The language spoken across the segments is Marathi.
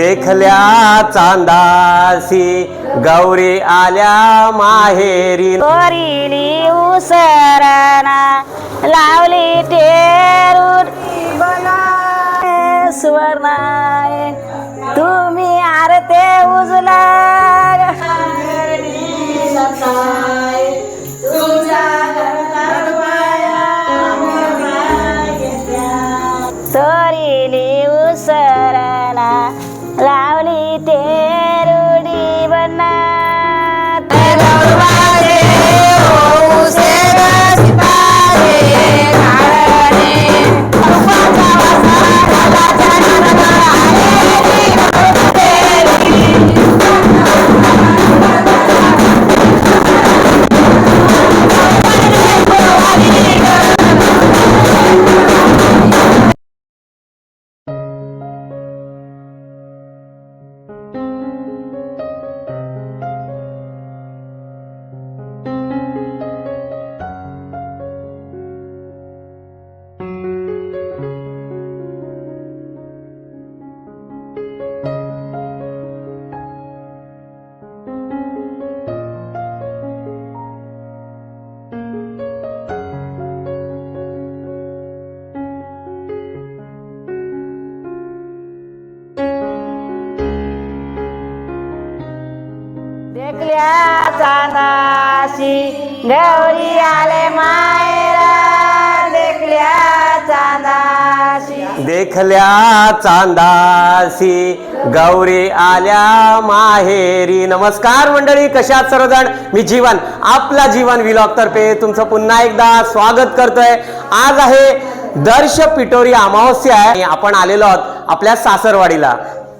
देखल्या चांदासी गौरी आल्या माहेरी कोरिली उसराना लावली टेरून सुवर्णाय तुम्ही आरते उजला. तोरिली उसरा लावली देखल्या चांदाशी गौरी आले मायरा देखल्या चांदाशी देखल्या चांदासी गौरी आल्या माहेरी. नमस्कार मंडळी कशात सर्वजण? मी जीवन आपला जीवन विलॉग तर्फे तुमचं पुन्हा एकदा स्वागत करतोय. आज आहे दर्श पिटोरी अमावस्या आहे. आपण आलेलो आहोत आपल्या सासरवाडीला.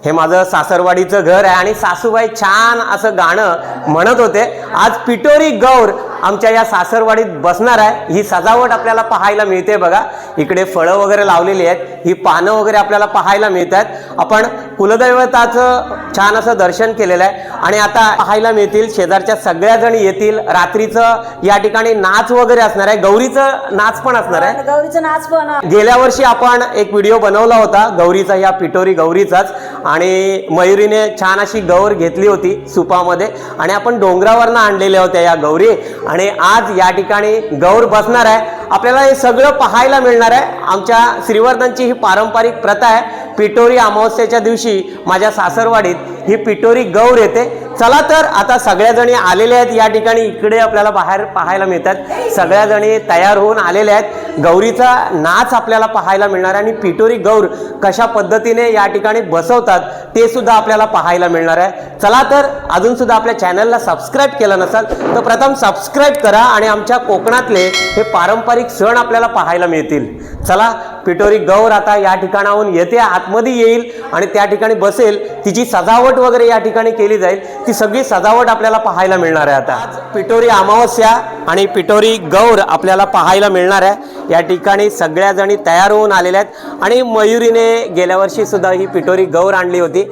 हे माझं सासरवाडीचं घर आहे आणि सासूबाई छान असं गाणं म्हणत होते. आज पिटोरी गौर आमच्या या सासरवाडीत बसणार आहे. ही सजावट आपल्याला पाहायला मिळते बघा. इकडे फळं वगैरे लावलेली आहेत. ही पानं वगैरे आपल्याला पाहायला मिळतात आपण कुलदैवताचं छान असं दर्शन केलेलं आहे. आणि आता पाहायला मिळतील शेजारच्या सगळ्या जणी येतील. रात्रीचं या ठिकाणी नाच वगैरे असणार आहे. गौरीचं नाच पण असणार आहे. गौरीचं नाच पण. गेल्या वर्षी आपण एक व्हिडिओ बनवला होता. गौरीचा या पिटोरी गौरीचाच. आणि मयुरीने छान अशी गौर घेतली होती सुपामध्ये. आणि आपण डोंगरावरनं आणलेल्या होत्या या गौरी. आणि आज या ठिकाणी गौर बसणार आहे. आपल्याला हे सगळं पाहायला मिळणार आहे. आमच्या श्रीवर्धनची ही पारंपरिक प्रथा आहे. पिटोरी अमावस्याच्या दिवशी माझ्या सासरवाडीत ही पिटोरी गौर येते. चला तर आता सगळ्याजणी आलेले आलेल्या आहेत. या ठिकाणी इकडे आपल्याला बाहेर पाहायला मिळतात. सगळ्याजणी तयार होऊन आलेल्या आहेत. गौरीचा नाच आपल्याला पाहायला मिळणार आहे आणि पिटोरी गौर कशा पद्धतीने या ठिकाणी बसवतात ते सुद्धा आपल्याला पाहायला मिळणार आहे. चला तर अजून सुद्धा आपल्या चॅनलला सबस्क्राईब केलं नसाल तर प्रथम सबस्क्राईब करा आणि आमच्या कोकणातले हे पारंपरिक सण आपल्याला पाहायला मिळतील. चला पिटोरी गौर आता या ठिकाणाहून येते आतमध्ये येईल आणि त्या ठिकाणी बसेल. तिची सजावट वगैरे या ठिकाणी केली जाईल. ती सगळी सजावट आपल्याला पाहायला मिळणार आहे आता. आज पिटोरी अमावस्या आणि पिटोरी गौर आपल्याला पाहायला मिळणार आहे. या ठिकाणी सगळ्या जणी तयार होऊन आलेल्या आहेत. आणि मयुरीने गेल्या वर्षी सुद्धा ही पिटोरी गौर आणली होती.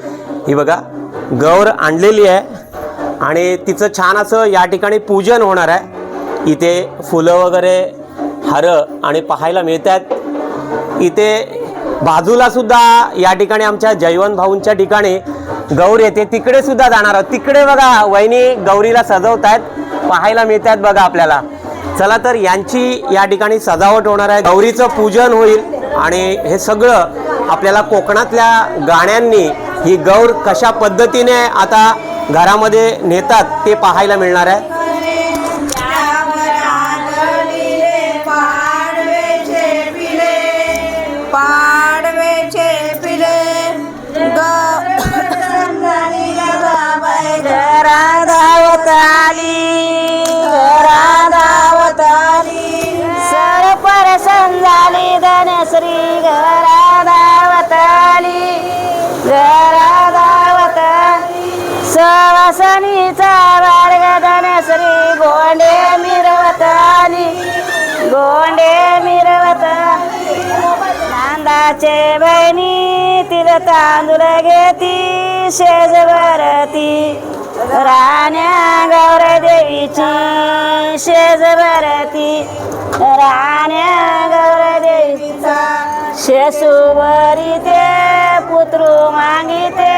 ही बघा गौर आणलेली आहे. आणि तिचं छान असं या ठिकाणी पूजन होणार आहे. इथे फुलं वगैरे हारं आणि पाहायला मिळतात. इथे बाजूला सुद्धा या ठिकाणी आमच्या जयवंत भाऊंच्या ठिकाणी गौर येते. तिकडे सुद्धा जाणार आहोत. तिकडे बघा वहिनी गौरीला सजवत आहेत पाहायला मिळतात बघा आपल्याला. चला तर यांची या ठिकाणी सजावट होणार आहे. गौरीचं पूजन होईल आणि हे सगळं आपल्याला कोकणातल्या गाण्यांनी ही गौर कशा पद्धतीने आता घरामध्ये नेतात ते पाहायला मिळणार आहे. घरा धावत आली. हो घरा धावत आली. सर परसन झाली धनश्री. हो घरा धावत आली. हो घरा धावत सवासनीचा बाळग धनश्री. गोंडे मिरवत आली. गोंडे मिरवत नांदाचे बहिणी तिला तांदूळ घेती. शेजवरती राण्या गौर देवीची शेजवरती राण्या गौर देवीचा शेसुवरी ते पुत्रू मागिते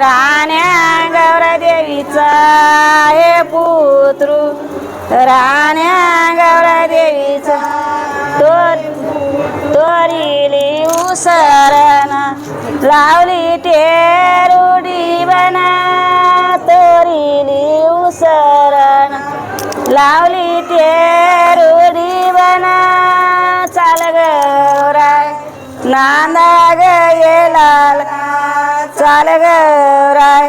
राण्या गौर देवीचा हे पुत्रू. राण्या गौर देवीचा तोरी तोरिली उसरण. लावली टेरुडी बना तोरिली उसरण लावली टेरुडी बना चाल गौराय नांदा ग येलाल चाल गौराय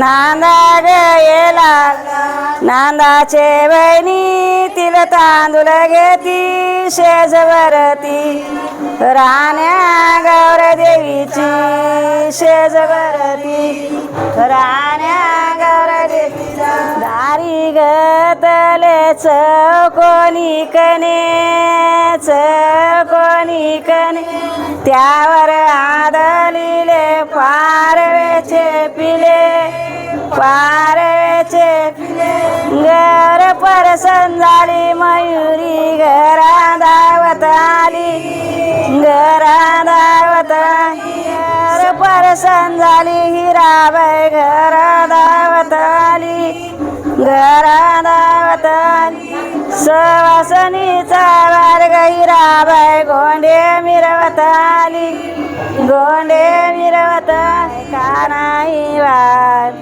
नांदा ग येलाल नांदाचे बहिणी तिला तांदूळ घेती शेजवरती. राण्या गौर देवीची शेजवरती राण्या गौर देवीचा दारी गतले कोणी कने कोणी कने. त्यावर आदलिले पारवेचे पिले पारवेचे घर परसन झाली मयुरी घरा घर झाली हिराबाई घरा दावत आली घरा दावत आली सवासनीचा वर्ग हिराबाई गोंडे मिरवत आली गोंडे मिरवत नाही वार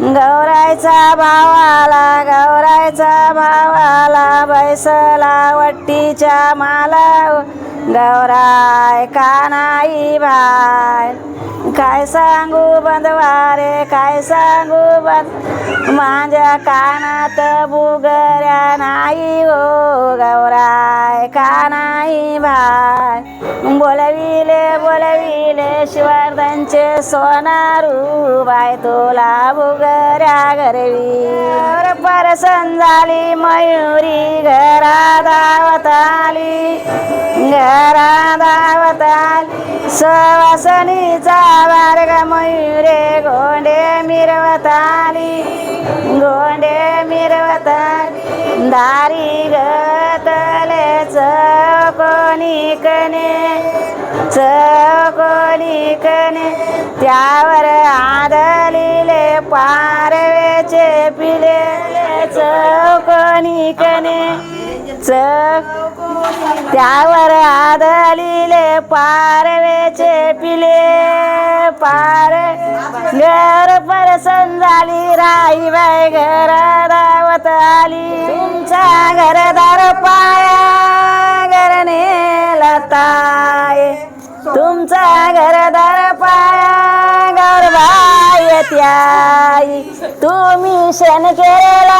गौरायचा भावाला गौरायचा भावाला बैसला वट्टीच्या माला गौराय कानाई बाय काय सांगू बंधवारे काय सांगू बंद माझ्या कानात बुगऱ्या नाही हो गौराय कानाई भाय? बोला शिवार्धनचे सोनारू बाय तुला बुगऱ्या गरवी परसन झाली मयुरी घरा दावताली घरा दावत आली. सवासनीचा वर्ग मयुरे गोंडे मिरवत आली. गोंडे मिरवत आली. दारी गतले कोणी कने. चकोनी त्यावर आदलिले पारवेचे पिले. चकोनी चक त्यावर आदलिले पारवेचे पिले. पार घर परसन झाली राई बाय घर दावत आली. तुमचा घरदार पाया घरने लता गौरबाई त्याई तुम्ही शन केला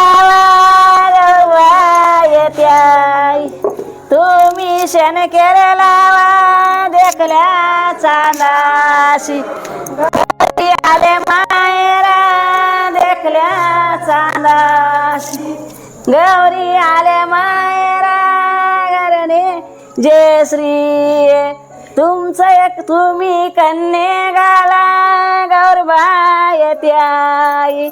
गौरबाई येत्याई. तुम्ही शन केला देखल्या चांदाशी घरी आले मायरा देखल्या चांदाशी गौरी आले मायरा घरने जय श्री तुमचं एक तुम्ही कन्ये गाला येते आई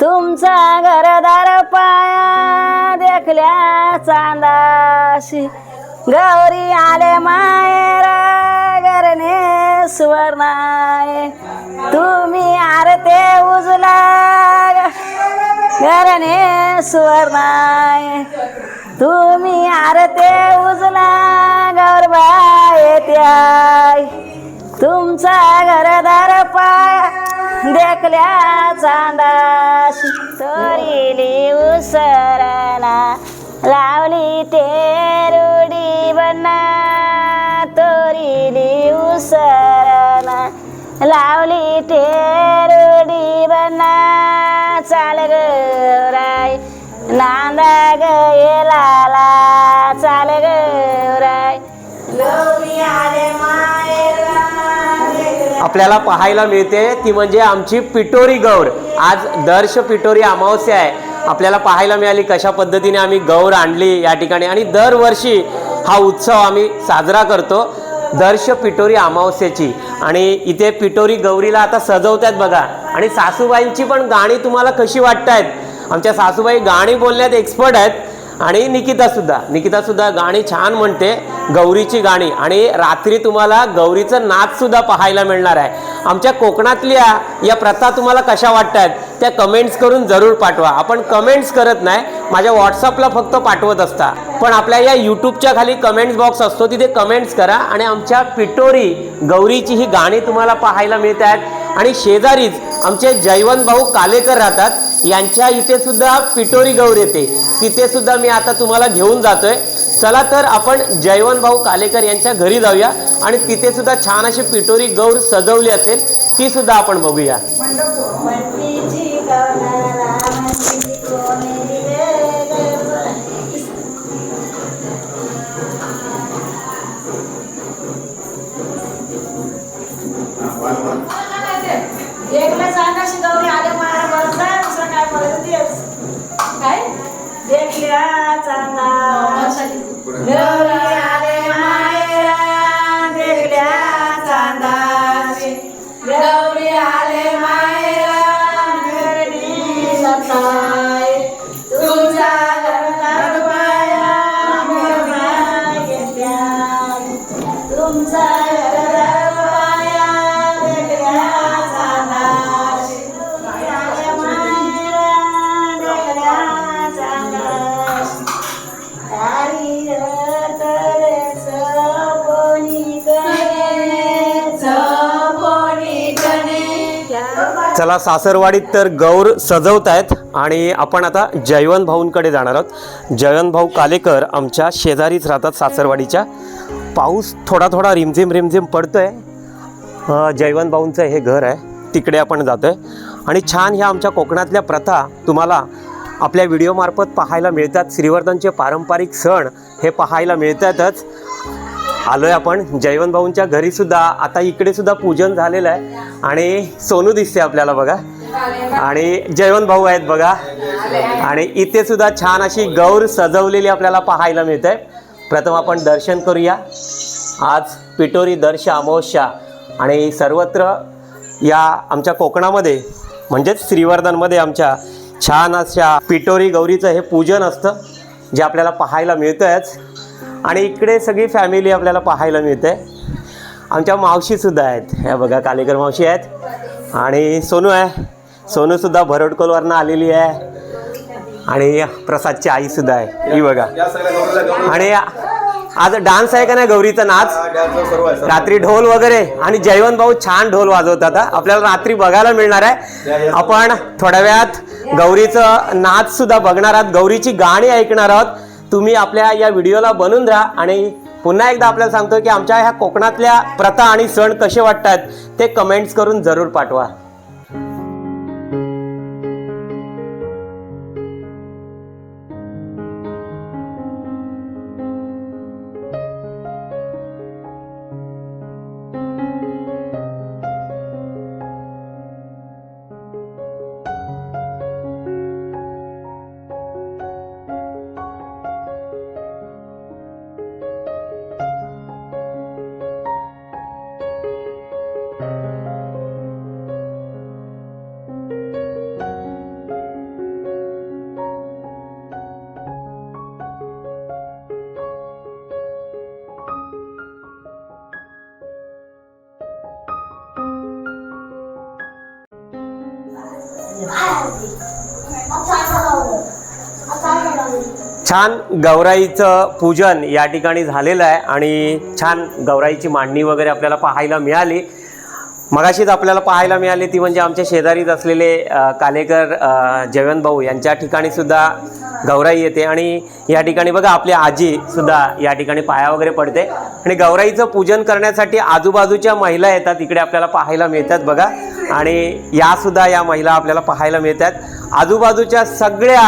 तुमचा घरदार पाया देखल्या चांदाशी गौरी आले मायरा गरणे सुवर्णाय. तुम्ही आरते उजला गरणे सुवर्णाय. तुम्ही आरते उजला गौरबाय त्याय तुमचा घरदार पाय देखल्या चांदाशी तोरिली उसरणा लावली ते रुडी बना. तोरिली उसरणा लावली तेरुडी बना. चाल गौराय नांदा गेलाला आपल्याला पाहायला मिळते ती म्हणजे आमची पिटोरी गौर. आज दर्श पिटोरी अमावस्या आहे. आपल्याला पाहायला मिळाली कशा पद्धतीने आम्ही गौर आणली या ठिकाणी. आणि दरवर्षी हा उत्सव आम्ही साजरा करतो दर्श पिटोरी अमावस्येची. आणि इथे पिटोरी गौरीला आता सजवतात बघा. आणि सासूबाईंची पण गाणी तुम्हाला कशी वाटत आहेत आमच्या सासूबाई गाणी बोलण्यात एक्सपर्ट आहेत. आणि निकिता सुद्धा. निकिता सुद्धा गाणी छान म्हणते. गौरीची गाणी. आणि रात्री तुम्हाला गौरीचं नाच सुद्धा पाहायला मिळणार आहे. आमच्या कोकणातल्या या प्रथा तुम्हाला कशा वाटतात त्या कमेंट्स करून जरूर पाठवा. आपण कमेंट्स करत नाही माझ्या व्हॉट्सअपला फक्त पाठवत असता. पण आपल्या या यूट्यूबच्या खाली कमेंट्स बॉक्स असतो तिथे कमेंट्स करा. आणि आमच्या पिटोरी गौरीची ही गाणी तुम्हाला पाहायला मिळत आहेत आणि शेजारीच आमचे जयवंत भाऊ कालेकर राहतात. यांच्या इथे सुद्धा पिटोरी गौर येते. तिथे सुद्धा मी आता तुम्हाला घेऊन जातोय. चला तर आपण जयवंत भाऊ कालेकर यांच्या घरी जाऊया आणि तिथे सुद्धा छान अशी पिटोरी गौर सजवली असेल ती सुद्धा आपण बघूया. एकला देखल्या चांगा कणे सासरवाडीत तर गौर सजवत आहेत आणि आपण आता जयवंत भाऊंकडे जाणार आहोत. जयवंत भाऊ कालेकर आमच्या शेजारीच राहतात सासरवाडीच्या. पाऊस थोडा थोडा रिमझिम रिमझिम पडतोय. आहे जयवंत भाऊंचं हे घर आहे. तिकडे आपण जातोय. आणि छान ह्या आमच्या कोकणातल्या प्रथा तुम्हाला आपल्या व्हिडिओमार्फत पाहायला मिळतात. श्रीवर्धनचे पारंपरिक सण हे पाहायला मिळतातच. आलोय आपण. जयवंत भाऊंच्या घरी सुद्धा आता इकडे सुद्धा पूजन झालेलं आहे. आणि सोनू दिसते आपल्याला बघा. आणि जयवंत भाऊ आहेत बघा. आणि इथे सुद्धा छान अशी गौर सजवलेली आपल्याला पाहायला मिळते प्रथम आपण दर्शन करूया. आज पिटोरी दर्श अमावस्या आणि सर्वत्र या आमच्या कोकणामध्ये म्हणजेच श्रीवर्धनमध्ये आमच्या छान अशा पिटोरी गौरीचं हे पूजन असतं जे आपल्याला पाहायला मिळतंच आणि इकडे सगळी फॅमिली आपल्याला पाहायला मिळते. आमच्या मावशीसुद्धा आहेत. ह्या बघा कालेकर मावशी आहेत. आणि सोनू आहे. सोनूसुद्धा भरडकोलवरनं आलेली आहे. आणि प्रसादची आईसुद्धा आहे. ही बघा. आणि आज डान्स आहे का नाही गौरीचा नाच रात्री ढोल वगैरे आणि जयवंत भाऊ छान ढोल वाजवतात. आपल्याला रात्री बघायला मिळणार आहे. आपण थोड्या वेळात गौरीचं नाच सुद्धा बघणार आहात. गौरीची गाणी ऐकणार आहोत. तुम्ही आपल्या या व्हिडिओला बनवून राहा आणि पुन्हा एकदा आपल्याला सांगतो की आमच्या ह्या कोकणातल्या प्रथा आणि सण कसे वाटतात ते कमेंट्स करून जरूर पाठवा. छान गौराईचं पूजन या ठिकाणी झालेलं आहे आणि छान गौराईची मांडणी वगैरे आपल्याला पाहायला मिळाली. मगाशीच आपल्याला पाहायला मिळाली ती म्हणजे आमच्या शेजारीच असलेले कालेकर अ, जयवंत भाऊ यांच्या ठिकाणी सुद्धा गौराई येते आणि या ठिकाणी बघा आपली आजी सुद्धा या ठिकाणी पाया वगैरे पडते आणि गौराईचं पूजन करण्यासाठी आजूबाजूच्या महिला येतात इकडे आपल्याला पाहायला मिळतात बघा आणि या सुद्धा या महिला आपल्याला पाहायला मिळतात. आजूबाजूच्या सगळ्या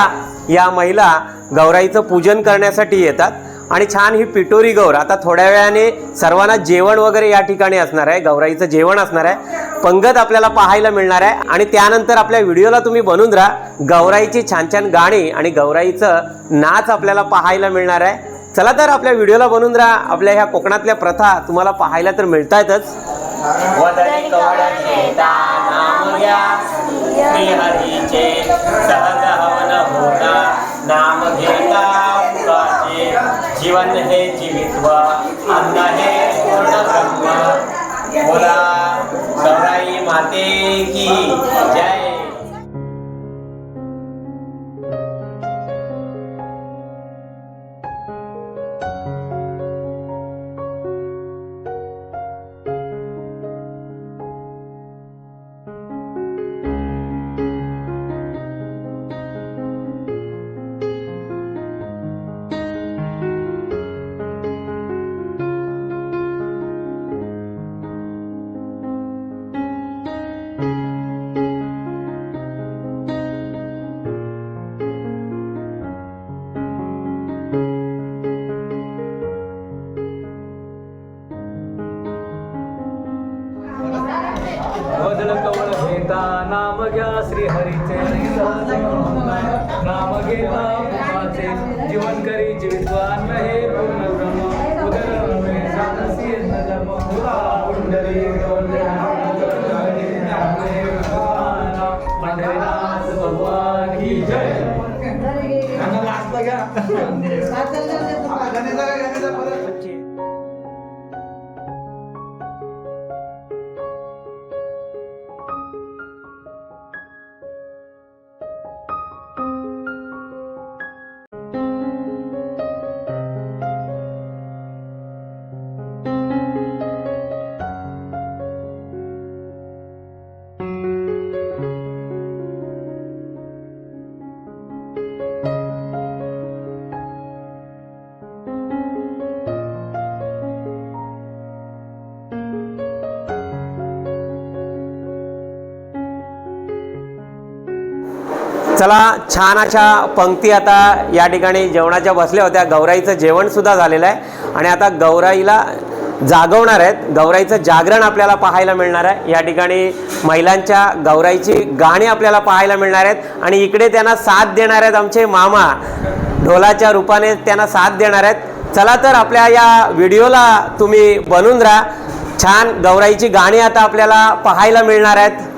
या महिला गौराईचं पूजन करण्यासाठी येतात. आणि छान ही पिटोरी गौर. आता थोड्या वेळाने सर्वांना जेवण वगैरे या ठिकाणी असणार आहे. गौराईचं जेवण असणार आहे. पंगत आपल्याला पाहायला मिळणार आहे. आणि त्यानंतर आपल्या व्हिडिओला तुम्ही बनून राहा. गौराईची छान छान गाणी आणि गौराईचं नाच आपल्याला पाहायला मिळणार आहे. चला तर आपल्या व्हिडिओला बनून राहा. आपल्या ह्या कोकणातल्या प्रथा तुम्हाला पाहायला तर मिळतायतच. वदनी कवडने नाम घ्या श्रीहरीचे सहज हवन होता नाम घेता मुखाचे जीवन हे जीवित्व अन्न हे पूर्ण ब्रह्म बोला गौराई माते की जय चला छान अशा पंक्ती आता या ठिकाणी जेवणाच्या बसल्या होत्या. गौराईचं जेवणसुद्धा झालेलं आहे. आणि आता गौराईला जागवणार आहेत. गौराईचं जागरण आपल्याला पाहायला मिळणार आहे. या ठिकाणी महिलांच्या गौराईची गाणी आपल्याला पाहायला मिळणार आहेत. आणि इकडे त्यांना साथ देणार आहेत आमचे मामा. ढोलाच्या रूपाने त्यांना साथ देणार आहेत. चला तर आपल्या या व्हिडिओला तुम्ही बनून राहा छान गौराईची गाणी आता आपल्याला पाहायला मिळणार आहेत.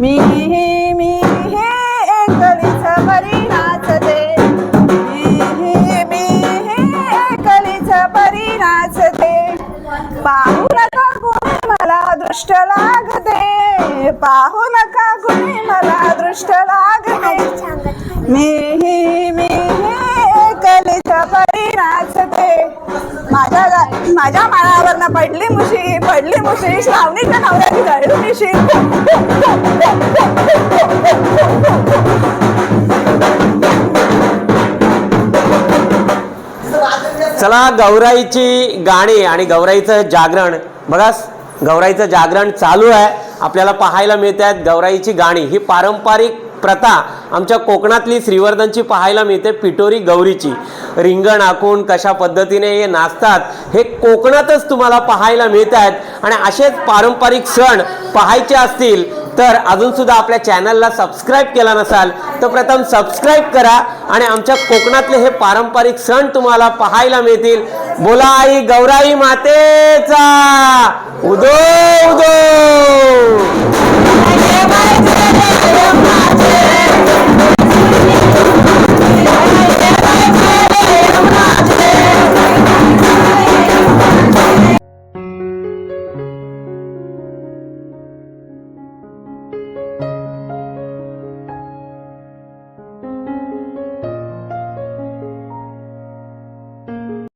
मी मी हे कलीचा बरी नाचते मी मी हे कलीचा बरी नाचते पाहू नका कुणी मला दृष्ट लागते. पाहू नका कुणी मला दृष्ट लागते. मी मी कलेचा परी नाचते माझ्या माझ्या माळावरनं पडली मुशी. पडली मुशी नवऱ्याची गळली मिशी चला गौराईची गाणी आणि गौराईचं जागरण. बघा गौराईचं जागरण चालू आहे. आपल्याला पाहायला मिळत आहेत गौराईची गाणी. ही पारंपरिक प्रथा आमच्या कोकणातली श्रीवर्धनची पाहायला मिळते पिटोरी गौरीची. रिंगण आखून कशा पद्धतीने हे नाचतात हे कोकणातच तुम्हाला पाहायला मिळत आहेत आणि असेच पारंपरिक सण पाहायचे असतील तर अजून सुद्धा आपल्या चॅनलला सबस्क्राईब केला नसाल तर प्रथम सबस्क्राईब करा आणि आमच्या कोकणातले हे पारंपरिक सण तुम्हाला पाहायला मिळतील. बोला आई गौराई मातेचा! उदो उदो!